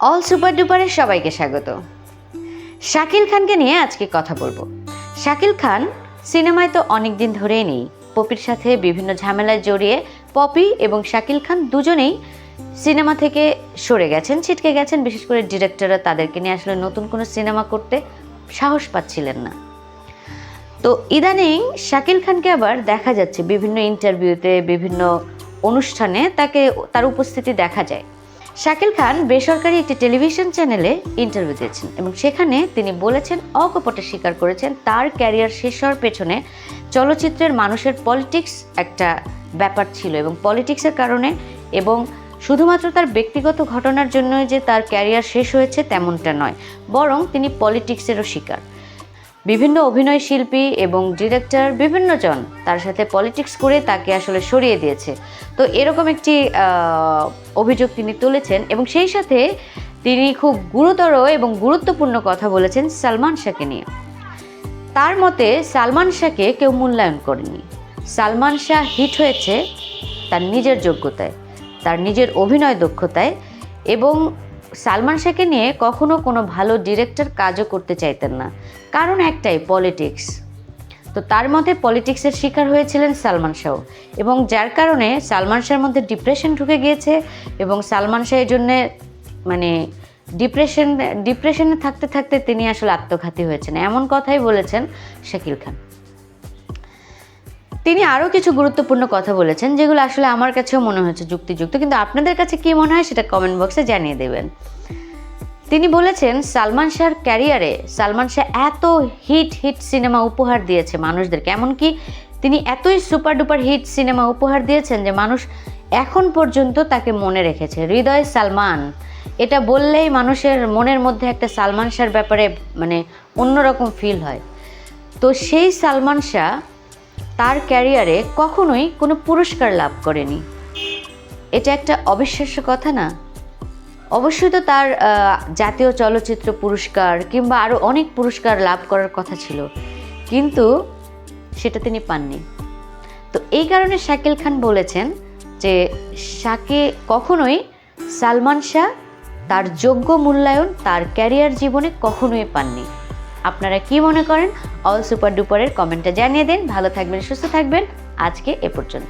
All super ডুপারে সবাইকে স্বাগত। শাকিল খানকে নিয়ে আজকে কথা বলব। শাকিল খান সিনেমায় তো অনেক দিন ধরেই নেই। পপির সাথে বিভিন্ন ঝামেলায় জড়িয়ে পপি এবং শাকিল খান দুজনেই সিনেমা থেকে সরে গেছেন, ছিটকে গেছেন। বিশেষ করে ডিরেক্টররা তাদেরকে নিয়ে আসলে নতুন কোনো সিনেমা করতে সাহস পাচ্ছিলেন না। তো ইদানিং শাকিল খানকে আবার দেখা যাচ্ছে বিভিন্ন ইন্টারভিউতে, বিভিন্ন অনুষ্ঠানে তাকে, তার উপস্থিতি দেখা যায়। শাকিল খান বেসরকারি একটি টেলিভিশন চ্যানেলে ইন্টারভিউ দিয়েছেন এবং সেখানে তিনি বলেছেন, অকপটে স্বীকার করেছেন তার ক্যারিয়ার শেষ হওয়ার পেছনে চলচ্চিত্রের মানুষের পলিটিক্স একটা ব্যাপার ছিল এবং পলিটিক্সের কারণে এবং শুধুমাত্র তার ব্যক্তিগত ঘটনার জন্যই যে তার ক্যারিয়ার শেষ হয়েছে তেমনটা নয়, বরং তিনি পলিটিক্সেরও শিকার। বিভিন্ন অভিনয় শিল্পী এবং ডিরেক্টর বিভিন্ন জন তার সাথে পলিটিক্স করে তাকে আসলে সরিয়ে দিয়েছে। তো এরকম একটি অভিযোগ তিনি তুলেছেন এবং সেই সাথে তিনি খুব গুরুতর এবং গুরুত্বপূর্ণ কথা বলেছেন সালমান শাহকে নিয়ে। তার মতে সালমান শাহকে কেউ মূল্যায়ন করেনি। সালমান শাহ হিট হয়েছে তার নিজের যোগ্যতায়, তার নিজের অভিনয় দক্ষতায় এবং সালমান শাহকে নিয়ে কখনো কোনো ভালো ডিরেক্টর কাজও করতে চাইতেন না। কারণ একটাই পলিটিক্স তো তার মতে পলিটিক্সের শিকার হয়েছিলেন সালমান শাহ এবং যার কারণে সালমান শাহের মধ্যে ডিপ্রেশন ঢুকে গিয়েছে এবং সালমান শাহের জন্যে মানে ডিপ্রেশন ডিপ্রেশনে থাকতে থাকতে তিনি আসলে আত্মঘাতী হয়েছেন। এমন কথাই বলেছেন শাকিল খান। তিনি আরও কিছু গুরুত্বপূর্ণ কথা বলেছেন, যেগুলো আসলে আমার কাছেও মনে হয়েছে যুক্তিযুক্ত, কিন্তু আপনাদের কাছে কী মনে হয় সেটা কমেন্ট বক্সে জানিয়ে দেবেন। তিনি বলেছেন, সালমান শাহর ক্যারিয়ারে সালমান শাহ এত হিট হিট সিনেমা উপহার দিয়েছে মানুষদেরকে এমনকি তিনি এতই সুপার ডুপার হিট সিনেমা উপহার দিয়েছেন যে মানুষ এখন পর্যন্ত তাকে মনে রেখেছে। হৃদয় সালমান। এটা বললেই মানুষের মনের মধ্যে একটা সালমান শাহর ব্যাপারে মানে অন্যরকম ফিল হয়। তো সেই সালমান শাহ তার ক্যারিয়ারে কখনোই কোনো পুরস্কার লাভ করেনি। এটা একটা অবিশ্বাস্য কথা না? অবশ্যই তো তার জাতীয় চলচ্চিত্র পুরস্কার কিংবা আরও অনেক পুরস্কার লাভ করার কথা ছিল। কিন্তু সেটা তিনি পাননি। তো এই কারণে শাকিল খান বলেছেন যে শাকে কখনোই সালমান শাহ তার যোগ্য মূল্যায়ন, তার ক্যারিয়ার জীবনে কখনোই পাননি। আপনারা কি মনে করেন? অল সুপার ডুপারের কমেন্টটা জানিয়ে দিন। ভালো থাকবেন, সুস্থ থাকবেন। আজকে এ পর্যন্ত।